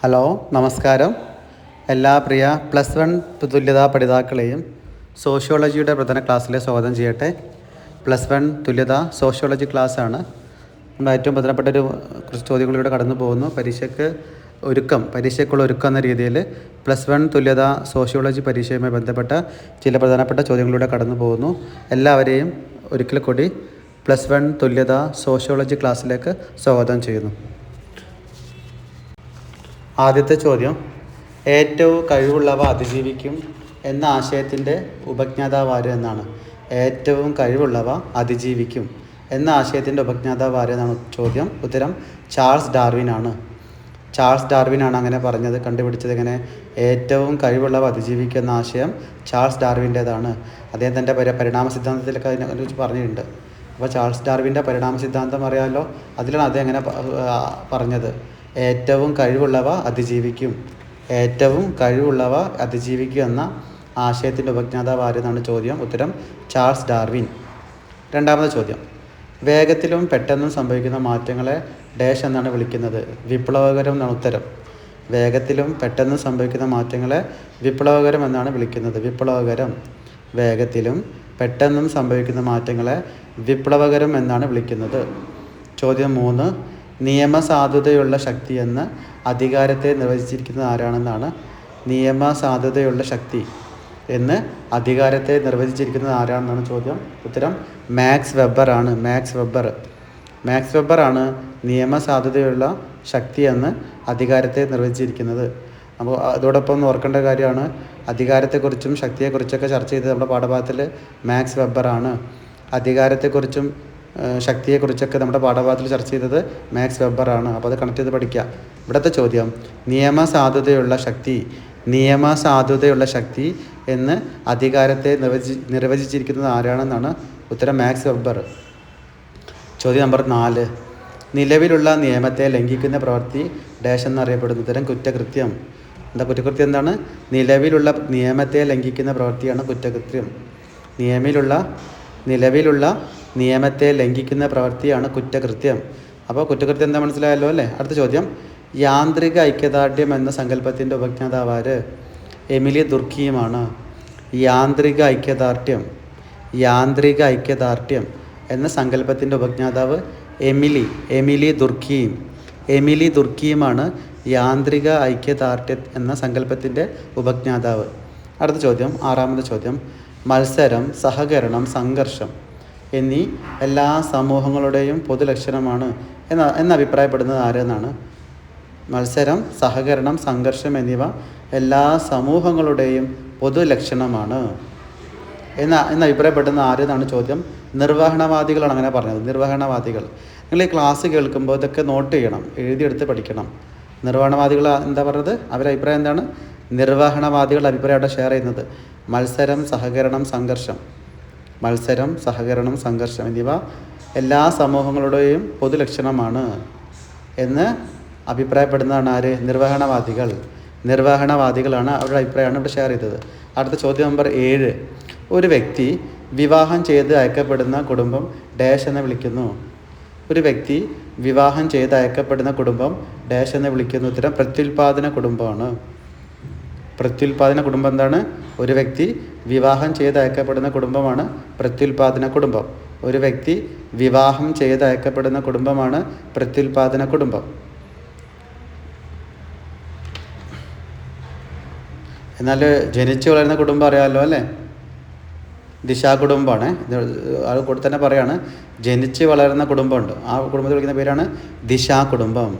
Hello നമസ്കാരം. എല്ലാ പ്രിയ plus one തുല്യതാ പഠിതാക്കളെയും സോഷ്യോളജിയുടെ പ്രധാന ക്ലാസ്സിലെ സ്വാഗതം ചെയ്യട്ടെ. പ്ലസ് വൺ തുല്യത സോഷ്യോളജി ക്ലാസ്സാണ്. നമ്മൾ ഏറ്റവും പ്രധാനപ്പെട്ട ഒരു കുറച്ച് ചോദ്യങ്ങളിലൂടെ കടന്നു പോകുന്നു. പരീക്ഷയ്ക്ക് ഒരുക്കം പരീക്ഷയ്ക്കുള്ള ഒരുക്കം എന്ന രീതിയിൽ പ്ലസ് വൺ തുല്യത സോഷ്യോളജി പരീക്ഷയുമായി ബന്ധപ്പെട്ട ചില പ്രധാനപ്പെട്ട ചോദ്യങ്ങളിലൂടെ കടന്നു പോകുന്നു. എല്ലാവരെയും ഒരിക്കൽ കൂടി പ്ലസ് വൺ തുല്യത സോഷ്യോളജി ക്ലാസ്സിലേക്ക് സ്വാഗതം ചെയ്യുന്നു. ആദ്യത്തെ ചോദ്യം ഏറ്റവും കഴിവുള്ളവ അതിജീവിക്കും എന്ന ആശയത്തിന്റെ ഉപജ്ഞാതാവ് ആര് എന്നാണ്. ഏറ്റവും കഴിവുള്ളവ അതിജീവിക്കും എന്ന ആശയത്തിന്റെ ഉപജ്ഞാതാവ് ആര് എന്നാണ് ചോദ്യം. ഉത്തരം ചാൾസ് ഡാർവിൻ ആണ്. ചാൾസ് ഡാർവിൻ ആണ് അങ്ങനെ പറഞ്ഞത് കണ്ടുപിടിച്ചത് ഇങ്ങനെ ഏറ്റവും കഴിവുള്ളവ അതിജീവിക്കും എന്ന ആശയം ചാൾസ് ഡാർവിന്റേതാണ്. അദ്ദേഹം തന്റെ പരി പരിണാമ സിദ്ധാന്തത്തിലൊക്കെ അതിനെ കുറിച്ച് പറഞ്ഞിട്ടുണ്ട്. അപ്പോൾ ചാൾസ് ഡാർവിന്റെ പരിണാമ സിദ്ധാന്തം അറിയാമല്ലോ അതിലാണ് അദ്ദേഹം അങ്ങനെ പറഞ്ഞത്. ഏറ്റവും കഴിവുള്ളവ അതിജീവിക്കും. ഏറ്റവും കഴിവുള്ളവ അതിജീവിക്കും എന്ന ആശയത്തിന്റെ ഉപജ്ഞാതാവ് ആരെന്നാണ് ചോദ്യം? ഉത്തരം ചാൾസ് ഡാർവിൻ. രണ്ടാമത്തെ ചോദ്യം. വേഗത്തിലും പെട്ടെന്നും സംഭവിക്കുന്ന മാറ്റങ്ങളെ ഡാഷ് എന്നാണ് വിളിക്കുന്നത്. വിപ്ലവകരം എന്നാണ് ഉത്തരം. വേഗത്തിലും പെട്ടെന്നും സംഭവിക്കുന്ന മാറ്റങ്ങളെ വിപ്ലവകരം എന്നാണ് വിളിക്കുന്നത്. വിപ്ലവകരം. വേഗത്തിലും പെട്ടെന്നും സംഭവിക്കുന്ന മാറ്റങ്ങളെ വിപ്ലവകരം എന്നാണ് വിളിക്കുന്നത്. ചോദ്യം മൂന്ന്. നിയമസാധുതയുള്ള ശക്തി എന്ന് അധികാരത്തെ നിർവചിച്ചിരിക്കുന്നത് ആരാണെന്നാണ്? നിയമസാധുതയുള്ള ശക്തി എന്ന് അധികാരത്തെ നിർവചിച്ചിരിക്കുന്നത് ആരാണെന്നാണ് ചോദ്യം? ഉത്തരം മാക്സ് വെബർ ആണ്. Max Weber. മാക്സ് വെബർ ആണ് നിയമസാധുതയുള്ള ശക്തി എന്ന് അധികാരത്തെ നിർവചിച്ചിരിക്കുന്നത്. അപ്പോൾ അതോടൊപ്പം ഓർക്കേണ്ട കാര്യമാണ്. അധികാരത്തെക്കുറിച്ചും ശക്തിയെക്കുറിച്ചൊക്കെ ചർച്ച ചെയ്തത് നമ്മുടെ പാഠഭാഗത്തിൽ മാക്സ് വെബ്ബറാണ് അധികാരത്തെക്കുറിച്ചും ശക്തിയെക്കുറിച്ചൊക്കെ നമ്മുടെ പാഠഭാഗത്തിൽ ചർച്ച ചെയ്തത് മാക്സ് വെബറാണ് അപ്പോൾ അത് കണക്ട് ചെയ്ത് പഠിക്കുക ഇവിടുത്തെ ചോദ്യം നിയമസാധുതയുള്ള ശക്തി നിയമസാധുതയുള്ള ശക്തി എന്ന് അധികാരത്തെ നിർവചി നിർവചിച്ചിരിക്കുന്നത് ആരാണെന്നാണ് ഉത്തരം മാക്സ് വെബർ. ചോദ്യം നമ്പർ നാല് നിലവിലുള്ള നിയമത്തെ ലംഘിക്കുന്ന പ്രവൃത്തി ഡാഷ് എന്നറിയപ്പെടുന്ന. തരം കുറ്റകൃത്യം. എന്താ കുറ്റകൃത്യം എന്താണ്? നിലവിലുള്ള നിയമത്തെ ലംഘിക്കുന്ന പ്രവൃത്തിയാണ് കുറ്റകൃത്യം. നിയമിലുള്ള നിലവിലുള്ള നിയമത്തെ ലംഘിക്കുന്ന പ്രവൃത്തിയാണ് കുറ്റകൃത്യം. അപ്പോൾ കുറ്റകൃത്യം എന്താ മനസ്സിലായല്ലോ അല്ലേ? അടുത്ത ചോദ്യം. യാന്ത്രിക ഐക്യദാർഢ്യം എന്ന സങ്കല്പത്തിന്റെ ഉപജ്ഞാതാവാര് എമിലി ദുർക്കിയുമാണ് യാന്ത്രിക ഐക്യദാർഢ്യം യാന്ത്രിക ഐക്യദാർഢ്യം എന്ന സങ്കല്പത്തിന്റെ ഉപജ്ഞാതാവ് എമിലി എമിലി ദുർക്കിയും എമിലി ദുർക്കിയുമാണ് യാന്ത്രിക ഐക്യദാർഢ്യം എന്ന സങ്കല്പത്തിന്റെ ഉപജ്ഞാതാവ്. അടുത്ത ചോദ്യം ആറാമത്തെ ചോദ്യം. മത്സരം സഹകരണം സംഘർഷം. എന്നീ എല്ലാ സമൂഹങ്ങളുടെയും പൊതു ലക്ഷണമാണ് എന്ന എന്നഭിപ്രായപ്പെടുന്നത് ആരെന്നാണ്? മത്സരം സഹകരണം സംഘർഷം എന്നിവ എല്ലാ സമൂഹങ്ങളുടെയും പൊതു ലക്ഷണമാണ് എന്ന എന്നഭിപ്രായപ്പെടുന്ന ആരെന്നാണ് ചോദ്യം? നിർവഹണവാദികളാണ് അങ്ങനെ പറഞ്ഞത്. നിർവഹണവാദികൾ. നിങ്ങൾ ഈ ക്ലാസ് കേൾക്കുമ്പോൾ ഇതൊക്കെ നോട്ട് ചെയ്യണം. എഴുതിയെടുത്ത് പഠിക്കണം. നിർവഹണവാദികൾ എന്താ പറയുന്നത് അവരുടെ അഭിപ്രായം എന്താണ്? നിർവഹണവാദികളുടെ അഭിപ്രായം അവിടെ ഷെയർ ചെയ്യുന്നത്. മത്സരം സഹകരണം സംഘർഷം. മത്സരം സഹകരണം സംഘർഷം എന്നിവ എല്ലാ സമൂഹങ്ങളുടെയും പൊതുലക്ഷണമാണ് എന്ന് അഭിപ്രായപ്പെടുന്നതാണ് ആര്? നിർവഹണവാദികൾ. നിർവഹണവാദികളാണ് അവരുടെ അഭിപ്രായമാണ് ഇവിടെ ഷെയർ ചെയ്തത്. അടുത്ത ചോദ്യം നമ്പർ ഏഴ്. ഒരു വ്യക്തി വിവാഹം ചെയ്ത് അയക്കപ്പെടുന്ന കുടുംബം ഡാഷ് എന്ന് വിളിക്കുന്നു. ഒരു വ്യക്തി വിവാഹം ചെയ്ത് അയക്കപ്പെടുന്ന കുടുംബം ഡാഷ് എന്ന് വിളിക്കുന്നു. ഉത്തരം പ്രത്യുൽപാദന കുടുംബമാണ്. പ്രത്യുൽപാദന കുടുംബം എന്താണ്? ഒരു വ്യക്തി വിവാഹം ചെയ്ത് അയക്കപ്പെടുന്ന കുടുംബമാണ് പ്രത്യുൽപാദന കുടുംബം. ഒരു വ്യക്തി വിവാഹം ചെയ്ത് അയക്കപ്പെടുന്ന കുടുംബമാണ് പ്രത്യുൽപാദന കുടുംബം. എന്നാൽ ജനിച്ചു വളരുന്ന കുടുംബം അറിയാമല്ലോ അല്ലേ? ദിശാ കുടുംബമാണ്. അത് കൂടെ തന്നെ പറയാണ് ജനിച്ച് വളരുന്ന കുടുംബമുണ്ട്. ആ കുടുംബത്തെ വിളിക്കുന്ന പേരാണ് ദിശാ കുടുംബം.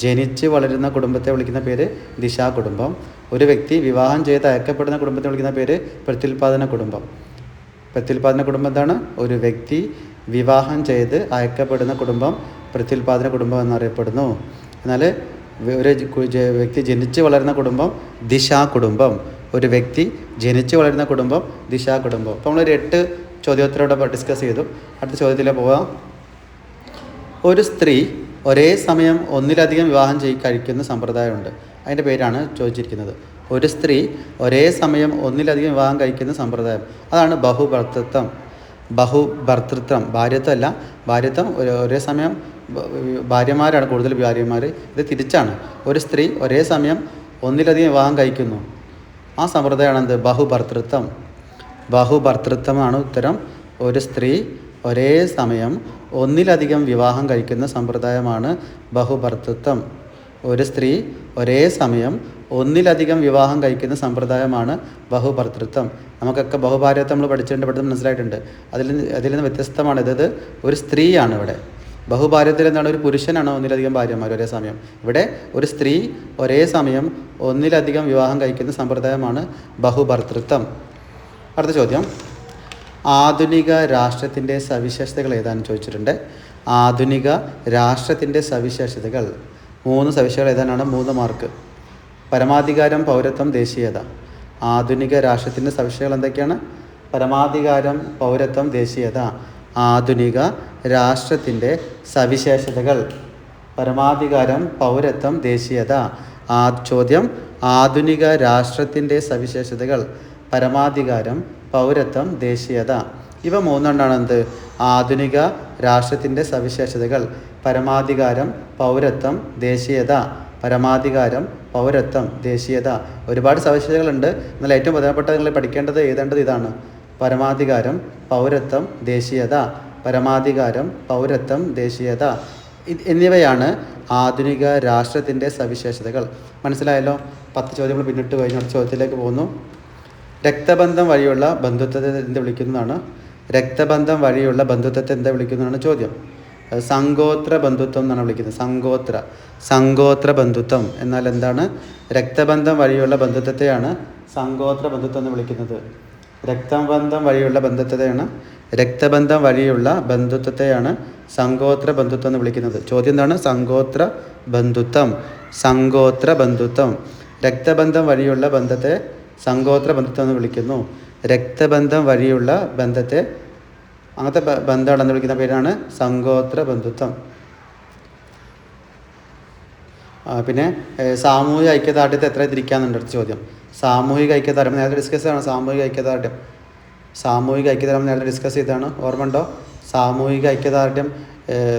ജനിച്ച് വളരുന്ന കുടുംബത്തെ വിളിക്കുന്ന പേര് ദിശാ കുടുംബം. ഒരു വ്യക്തി വിവാഹം ചെയ്ത് അയക്കപ്പെടുന്ന കുടുംബത്തെ വിളിക്കുന്ന പേര് പ്രത്യുൽപാദന കുടുംബം. പ്രത്യുൽപാദന കുടുംബം എന്താണ്? ഒരു വ്യക്തി വിവാഹം ചെയ്ത് അയക്കപ്പെടുന്ന കുടുംബം പ്രത്യുൽപാദന കുടുംബം എന്നറിയപ്പെടുന്നു. എന്നാൽ ഒരു വ്യക്തി ജനിച്ച് വളരുന്ന കുടുംബം ദിശാ കുടുംബം. ഒരു വ്യക്തി ജനിച്ച് വളരുന്ന കുടുംബം ദിശാ കുടുംബം. അപ്പോൾ നമ്മളൊരു എട്ട് ചോദ്യോത്തരോടെ ഡിസ്കസ് ചെയ്തു. അടുത്ത ചോദ്യത്തിലേക്ക് പോവാം. ഒരു സ്ത്രീ ഒരേ സമയം ഒന്നിലധികം വിവാഹം ചെയ് കഴിക്കുന്ന സമ്പ്രദായമുണ്ട്. അതിന്റെ പേരാണ് ചോദിച്ചിരിക്കുന്നത്. ഒരു സ്ത്രീ ഒരേ സമയം ഒന്നിലധികം വിവാഹം കഴിക്കുന്ന സമ്പ്രദായം. അതാണ് ബഹുഭർത്തൃത്വം. ബഹുഭർത്തൃത്വം. ഭാര്യത്വമല്ല. ഭാര്യത്വം ഒരേ സമയം ഭാര്യമാരാണ് കൂടുതൽ ഭാര്യമാർ ഇത് തിരിച്ചാണ്. ഒരു സ്ത്രീ ഒരേ സമയം ഒന്നിലധികം വിവാഹം കഴിക്കുന്നു. ആ സമ്പ്രദായമാണ് എന്ത്? ബഹുഭർത്തൃത്വം. ബഹുഭർത്തൃത്വമാണ് ഉത്തരം. ഒരു സ്ത്രീ ഒരേ സമയം ഒന്നിലധികം വിവാഹം കഴിക്കുന്ന സമ്പ്രദായമാണ് ബഹുഭർത്തൃത്വം. ഒരു സ്ത്രീ ഒരേ സമയം ഒന്നിലധികം വിവാഹം കഴിക്കുന്ന സമ്പ്രദായമാണ് ബഹുഭർത്തൃത്വം. നമുക്കൊക്കെ ബഹുഭാര്യത്വം നമ്മൾ പഠിച്ചിട്ടുണ്ട് പഠിത്തം മനസ്സിലായിട്ടുണ്ട്. അതിൽ അതിൽ നിന്ന് വ്യത്യസ്തമാണ് ഇത്. ഒരു സ്ത്രീയാണ് ഇവിടെ. ബഹുഭാര്യത്തിൽ എന്താണ്? ഒരു പുരുഷനാണ് ഒന്നിലധികം ഭാര്യമാർ ഒരേ സമയം. ഇവിടെ ഒരു സ്ത്രീ ഒരേ സമയം ഒന്നിലധികം വിവാഹം കഴിക്കുന്ന സമ്പ്രദായമാണ് ബഹുഭർത്തൃത്വം. അടുത്ത ചോദ്യം. ആധുനിക രാഷ്ട്രത്തിന്റെ സവിശേഷതകൾ ഏതാണെന്ന് ചോദിച്ചിട്ടുണ്ട്. ആധുനിക രാഷ്ട്രത്തിന്റെ സവിശേഷതകൾ. മൂന്ന് സവിശേഷതകൾ ഏതാനാണ് മൂന്ന് മാർക്ക്. പരമാധികാരം പൗരത്വം ദേശീയത. ആധുനിക രാഷ്ട്രത്തിന്റെ സവിശേഷതകൾ എന്തൊക്കെയാണ്? പരമാധികാരം പൗരത്വം ദേശീയത. ആധുനിക രാഷ്ട്രത്തിന്റെ സവിശേഷതകൾ. പരമാധികാരം പൗരത്വം ദേശീയത. ആ ചോദ്യം ആധുനിക രാഷ്ട്രത്തിന്റെ സവിശേഷതകൾ. പരമാധികാരം പൗരത്വം ദേശീയത. ഇവ മൂന്നെണ്ണമാണ് എന്ത്? ആധുനിക രാഷ്ട്രത്തിന്റെ സവിശേഷതകൾ. പരമാധികാരം പൗരത്വം ദേശീയത. പരമാധികാരം പൗരത്വം ദേശീയത. ഒരുപാട് സവിശേഷതകളുണ്ട്. എന്നാൽ ഏറ്റവും പ്രധാനപ്പെട്ട നിങ്ങൾ പഠിക്കേണ്ടത് എഴുതേണ്ടത് ഇതാണ്? പരമാധികാരം പൗരത്വം ദേശീയത. പരമാധികാരം പൗരത്വം ദേശീയത. എന്നിവയാണ് ആധുനിക രാഷ്ട്രത്തിന്റെ സവിശേഷതകൾ. മനസ്സിലായല്ലോ? പത്ത് ചോദ്യങ്ങൾ പിന്നിട്ട് കഴിഞ്ഞ ചോദ്യത്തിലേക്ക് പോകുന്നു. രക്തബന്ധം വഴിയുള്ള ബന്ധുത്വത്തെ എന്ത് വിളിക്കുന്നതാണ്? രക്തബന്ധം വഴിയുള്ള ബന്ധുത്വത്തെ എന്താ വിളിക്കുന്നതാണ് ചോദ്യം. സങ്കോത്ര ബന്ധുത്വം എന്നാണ് വിളിക്കുന്നത്. സങ്കോത്ര സങ്കോത്ര ബന്ധുത്വം. എന്നാൽ എന്താണ്? രക്തബന്ധം വഴിയുള്ള ബന്ധുത്വത്തെയാണ് സങ്കോത്ര ബന്ധുത്വം എന്ന് വിളിക്കുന്നത്. രക്തബന്ധം വഴിയുള്ള ബന്ധത്തെയാണ് രക്തബന്ധം വഴിയുള്ള ബന്ധുത്വത്തെയാണ് സങ്കോത്ര ബന്ധുത്വം എന്ന് വിളിക്കുന്നത്. ചോദ്യം എന്താണ്? സങ്കോത്ര ബന്ധുത്വം. സങ്കോത്ര ബന്ധുത്വം. രക്തബന്ധം വഴിയുള്ള ബന്ധത്തെ സങ്കോത്ര ബന്ധുത്വം എന്ന് വിളിക്കുന്നു. രക്തബന്ധം വഴിയുള്ള ബന്ധത്തെ അങ്ങനത്തെ ബന്ധം അടന്ന് വിളിക്കുന്ന പേരാണ് സംഗോത്ര ബന്ധുത്വം. പിന്നെ സാമൂഹിക ഐക്യദാർഢ്യത്തെ എത്ര തിരിക്കാന്നുണ്ട് ചോദ്യം. സാമൂഹിക ഐക്യദാർഢ്യം നേരത്തെ ഡിസ്കസ് ചെയ്താണ് സാമൂഹിക ഐക്യദാർഢ്യം. സാമൂഹിക ഐക്യദാർഢ്യം നേരത്തെ ഡിസ്കസ് ചെയ്താണ് ഓർമ്മ സാമൂഹിക ഐക്യദാർഢ്യം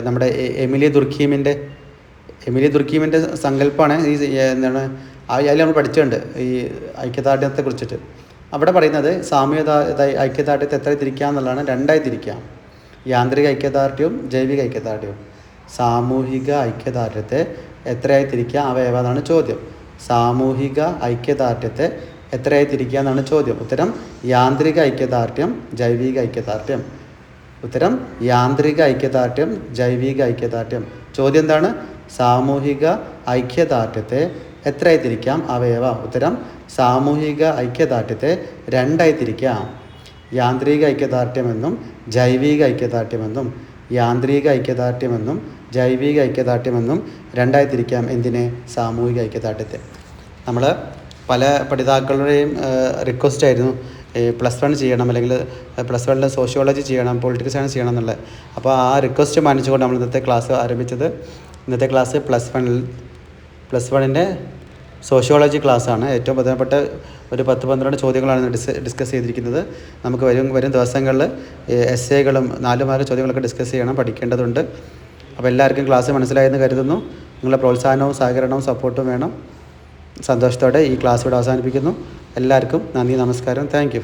നമ്മുടെ എമിലി ദുർഖീമിന്റെ എമിലി ദുർഖീമിന്റെ സങ്കല്പമാണ് ഈ എന്താണ് അതിൽ നമ്മൾ പഠിച്ചിട്ടുണ്ട് ഈ ഐക്യദാർഢ്യത്തെ കുറിച്ചിട്ട്. അവിടെ പറയുന്നത് ദാ- ഐക്യദാർഢ്യത്തെ എത്ര തിരിക്കാം എന്നുള്ളതാണ് രണ്ടായി തിരിക്കാം യാന്ത്രിക ഐക്യദാർഢ്യവും ജൈവിക ഐക്യദാർഢ്യവും. സാമൂഹിക ഐക്യദാർഢ്യത്തെ എത്രയായി തിരിക്കാം അവ ഏതാണ് ചോദ്യം. സാമൂഹിക ഐക്യദാർഢ്യത്തെ എത്രയായി തിരിക്കുക എന്നാണ് ചോദ്യം. ഉത്തരം യാന്ത്രിക ഐക്യദാർഢ്യം ജൈവിക ഐക്യദാർഢ്യം. ഉത്തരം യാന്ത്രിക ഐക്യദാർഢ്യം ജൈവിക ഐക്യദാർഢ്യം. ചോദ്യം എന്താണ്? സാമൂഹിക ഐക്യദാർഢ്യത്തെ എത്രയായി തിരിക്കാം അവയവ. ഉത്തരം സാമൂഹിക ഐക്യദാർഢ്യത്തെ രണ്ടായി തിരിക്കാം യാന്ത്രിക ഐക്യദാർഢ്യമെന്നും ജൈവിക ഐക്യദാർഢ്യമെന്നും യാന്ത്രിക ഐക്യദാർഢ്യമെന്നും ജൈവിക ഐക്യദാർഢ്യമെന്നും രണ്ടായി തിരിക്കാം എന്തിനെ? സാമൂഹിക ഐക്യദാർഢ്യത്തെ. നമ്മൾ പല പഠിതാക്കളുടെയും റിക്വസ്റ്റ് ആയിരുന്നു. പ്ലസ് വൺ ചെയ്യണം അല്ലെങ്കിൽ പ്ലസ് വണ്ണിൽ സോഷ്യോളജി ചെയ്യണം പൊളിറ്റിക്കൽ സയൻസ് ചെയ്യണം എന്നുള്ളത്. അപ്പോൾ ആ റിക്വസ്റ്റ് മാനിച്ചുകൊണ്ട് നമ്മൾ ഇന്നത്തെ ക്ലാസ് ആരംഭിച്ചത്. ഇന്നത്തെ ക്ലാസ് പ്ലസ് വണ്ണിൽ പ്ലസ് വണ്ണിന്റെ സോഷ്യോളജി ക്ലാസ്സാണ്. ഏറ്റവും പ്രധാനപ്പെട്ട ഒരു പത്ത് പന്ത്രണ്ട് ചോദ്യങ്ങളാണ് ഡിസ് ഡിസ്കസ് ചെയ്തിരിക്കുന്നത്. നമുക്ക് വരും വരും ദിവസങ്ങളിൽ എസ് എകളും നാല് മാർക്ക് ചോദ്യങ്ങളൊക്കെ ഡിസ്കസ് ചെയ്യണം പഠിക്കേണ്ടതുണ്ട്. അപ്പോൾ എല്ലാവർക്കും ക്ലാസ് മനസ്സിലായെന്ന് കരുതുന്നു. നിങ്ങളുടെ പ്രോത്സാഹനവും സഹകരണവും സപ്പോർട്ടും വേണം. സന്തോഷത്തോടെ ഈ ക്ലാസ് ഇവിടെ അവസാനിപ്പിക്കുന്നു. എല്ലാവർക്കും നന്ദി നമസ്കാരം. താങ്ക്